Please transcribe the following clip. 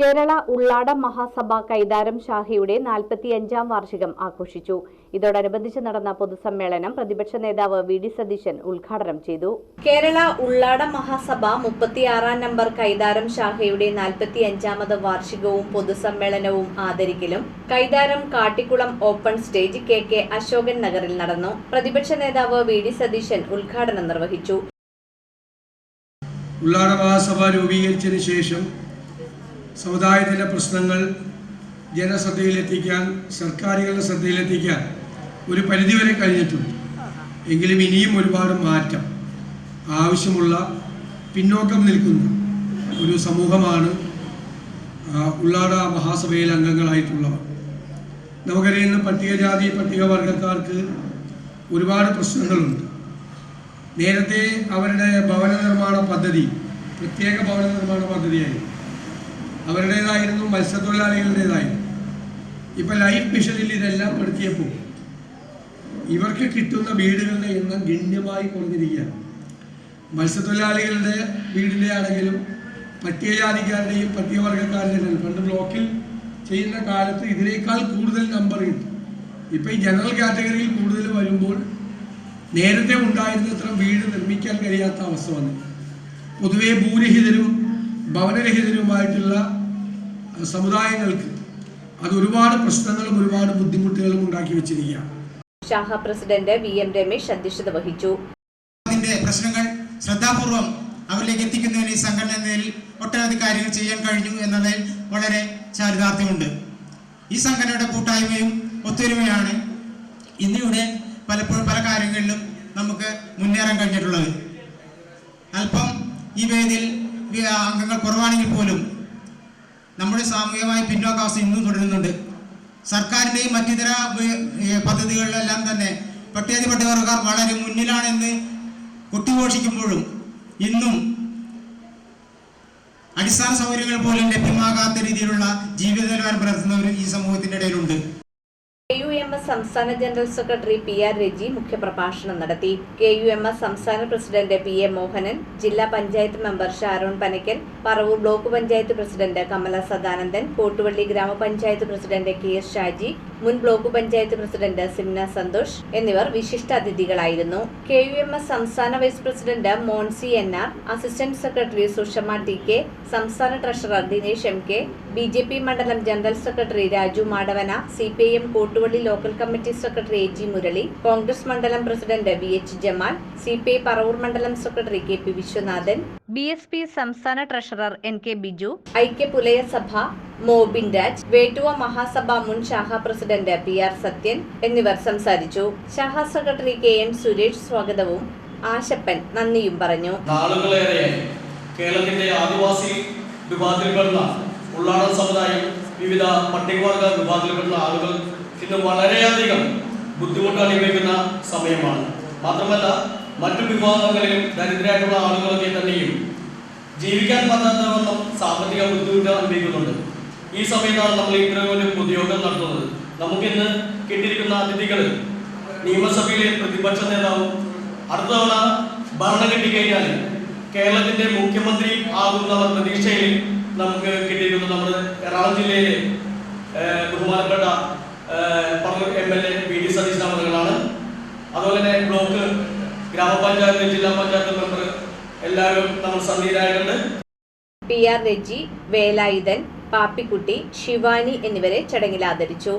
കേരള ഉള്ളാട മഹാസഭ കൈതാരം ഷാഹിയുടെ നാൽപ്പത്തിയഞ്ചാം വാർഷികം ആഘോഷിച്ചു. ഇതോടനുബന്ധിച്ച് നടന്ന പൊതുസമ്മേളനം പ്രതിപക്ഷ നേതാവ് വി ഡി സതീശൻ ഉദ്ഘാടനം ചെയ്തു. കേരള ഉള്ളാട മഹാസഭ മുപ്പത്തിയാറാം നമ്പർ കൈതാരം ശാഖയുടെ നാൽപ്പത്തിയഞ്ചാമത് വാർഷികവും പൊതുസമ്മേളനവും ആദരിക്കലും Kaitharam Kattikulam open stage K K Ashokan നഗറിൽ നടന്നു. പ്രതിപക്ഷ നേതാവ് വി ഡി സതീശൻ ഉദ്ഘാടനം നിർവഹിച്ചു. ഉള്ളാട മഹാസഭ രൂപീകരിച്ചതിന് ശേഷം സമുദായത്തിന്റെ പ്രശ്നങ്ങൾ ജനശ്രദ്ധയിലെത്തിക്കാൻ സർക്കാരുകളുടെ ശ്രദ്ധയിലെത്തിക്കാൻ ഒരു പരിധിവരെ കഴിഞ്ഞിട്ടുണ്ട്. എങ്കിലും ഇനിയും ഒരുപാട് മാറ്റം ആവശ്യമുള്ള പിന്നോക്കം നിൽക്കുന്ന ഒരു സമൂഹമാണ് ഉള്ളാട മഹാസഭയിൽ അംഗങ്ങളായിട്ടുള്ളവർ. നമുക്കറിയുന്ന പട്ടികജാതി പട്ടികവർഗക്കാർക്ക് ഒരുപാട് പ്രശ്നങ്ങളുണ്ട്. നേരത്തെ അവരുടെ ഭവന നിർമ്മാണ പദ്ധതി പ്രത്യേക ഭവന നിർമ്മാണ പദ്ധതിയായിരുന്നു. അവരുടേതായിരുന്നു മത്സ്യത്തൊഴിലാളികളുടേതായിരുന്നു. ഇപ്പം ലൈഫ് മിഷനിൽ ഇതെല്ലാം നടത്തിയപ്പോൾ ഇവർക്ക് കിട്ടുന്ന വീടുകളുടെ എണ്ണം ഗണ്യമായി കുറഞ്ഞിരിക്കുകയാണ്. മത്സ്യത്തൊഴിലാളികളുടെ വീടിന്റെ ആണെങ്കിലും പട്ടികജാതിക്കാരുടെയും പട്ടികവർഗക്കാരുടെയും പണ്ട് ബ്ലോക്കിൽ ചെയ്യുന്ന കാലത്ത് ഇതിനേക്കാൾ കൂടുതൽ നമ്പർ കിട്ടും. ഇപ്പം ഈ ജനറൽ കാറ്റഗറിയിൽ കൂടുതൽ വരുമ്പോൾ നേരത്തെ ഉണ്ടായിരുന്നത്ര വീട് നിർമ്മിക്കാൻ കഴിയാത്ത അവസ്ഥ വന്നു. പൊതുവെ ഭൂരഹിതരും ഭവനരഹിതരുമായിട്ടുള്ള സമുദായങ്ങൾക്ക് അത് ഒരുപാട് പ്രശ്നങ്ങളും ഒരുപാട് ബുദ്ധിമുട്ടുകളും ഉണ്ടാക്കി വെച്ചിരിക്കുകയാണ്. ശാഖ പ്രസിഡന്റ് വി എം രമേശ് അധ്യക്ഷത വഹിച്ചു. അതിന്റെ പ്രശ്നങ്ങൾ ശ്രദ്ധാപൂർവം അവരിലേക്ക് എത്തിക്കുന്നതിന് ഈ സംഘടനയിൽ ഒട്ടനവധി കാര്യങ്ങൾ ചെയ്യാൻ കഴിഞ്ഞു എന്നതിൽ വളരെ ചാരിതാർത്ഥ്യമുണ്ട്. ഈ സംഘടനയുടെ കൂട്ടായ്മയും ഒത്തൊരുമയാണ് ഇന്നിവിടെ പലപ്പോഴും പല കാര്യങ്ങളിലും നമുക്ക് മുന്നേറാൻ കഴിഞ്ഞിട്ടുള്ളത്. അല്പം ഈ വേദിയിൽ അംഗങ്ങൾ കുറവാണെങ്കിൽ പോലും നമ്മുടെ സാമൂഹികമായ പിന്നോക്കാവസ്ഥ ഇന്നും തുടരുന്നുണ്ട്. സർക്കാരിന്റെയും മറ്റിതര പദ്ധതികളിലെല്ലാം തന്നെ പട്ടികജാതിപട്ടികവർഗക്കാർ വളരെ മുന്നിലാണെന്ന് കുട്ടിഘോഷിക്കുമ്പോഴും ഇന്നും അടിസ്ഥാന സൗകര്യങ്ങൾ പോലും ലഭ്യമാകാത്ത രീതിയിലുള്ള ജീവിത നിലവാരം പുലർത്തുന്നവർ ഈ സമൂഹത്തിന്റെ ഇടയിലുണ്ട്. എം എസ് സംസ്ഥാന general secretary P R Reji മുഖ്യപ്രഭാഷണം നടത്തി. കെ യു എം എസ് സംസ്ഥാന പ്രസിഡന്റ് പി എ മോഹനൻ ജില്ലാ panchayat member Sharon Panakkal Paravur block panchayat president Kamala Sadanandan Kottuvally ഗ്രാമപഞ്ചായത്ത് പ്രസിഡന്റ് കെ എസ് ഷാജി മുൻ ബ്ലോക്ക് പഞ്ചായത്ത് പ്രസിഡന്റ് സിംന സന്തോഷ് എന്നിവർ വിശിഷ്ട അതിഥികളായിരുന്നു. കെ യു എം എസ് സംസ്ഥാന vice president Moncy N R assistant secretary Sushama T K സംസ്ഥാന treasurer Dinesh M K B J P മണ്ഡലം general secretary Raju Madavana C P I M Kottuvally local committee secretary A G Murali Congress മണ്ഡലം president V H Jamal C P I Paravur മണ്ഡലം secretary K P Viswanathan B S P സംസ്ഥാന treasurer N K Biju Aikya Pulaya Sabha Mobin Raj Vettuva Mahasabha മുൻ ശാഖ president P R Sathyan എന്നിവർ സംസാരിച്ചു. ശാഖ secretary K N Suresh സ്വാഗതവും ആശപ്പൻ നന്ദിയും പറഞ്ഞു. കേരളത്തിന്റെ ആദിവാസി വിഭാഗത്തിൽപ്പെടുന്ന ഉള്ളാടൻ സമുദായം വിവിധ പട്ടികവർഗ വിഭാഗത്തിൽപ്പെടുന്ന ആളുകൾ ഇന്ന് വളരെയധികം ബുദ്ധിമുട്ട് അനുഭവിക്കുന്ന സമയമാണ്. മാത്രമല്ല മറ്റു വിഭാഗങ്ങളിലും ദരിദ്രരായിട്ടുള്ള ആളുകളൊക്കെ തന്നെയും ജീവിക്കാൻ പറ്റാത്തവണ്ണം സാമ്പത്തിക ബുദ്ധിമുട്ട് അനുഭവിക്കുന്നുണ്ട്. ഈ സമയത്താണ് നമ്മൾ ഇത്രയും ഒരു പൊതുയോഗം നടത്തുന്നത്. നമുക്കിന്ന് കിട്ടിയിരിക്കുന്ന അതിഥികൾ നിയമസഭയിലെ പ്രതിപക്ഷ നേതാവും അടുത്ത തവണ ഭരണം കിട്ടിക്കഴിഞ്ഞാൽ കേരളത്തിന്റെ മുഖ്യമന്ത്രി ആകുന്ന പ്രതീക്ഷയിൽ നമുക്ക് കിട്ടിയിരിക്കുന്നു നമ്മുടെ എറണാകുളം ജില്ലയിലെ ബഹുമാനപ്പെട്ട Paravur M L A V D Satheesan അവറുകളാണ് അതുപോലെ തന്നെ ബ്ലോക്ക് ഗ്രാമപഞ്ചായത്ത് ജില്ലാ പഞ്ചായത്ത് മെമ്പർ എല്ലാവരും നമ്മൾ സന്ധിയിലായിട്ടുണ്ട്. പി ആർ രജി വേലായുധൻ പാപ്പിക്കുട്ടി ശിവാനി എന്നിവരെ ചടങ്ങിൽ ആദരിച്ചു.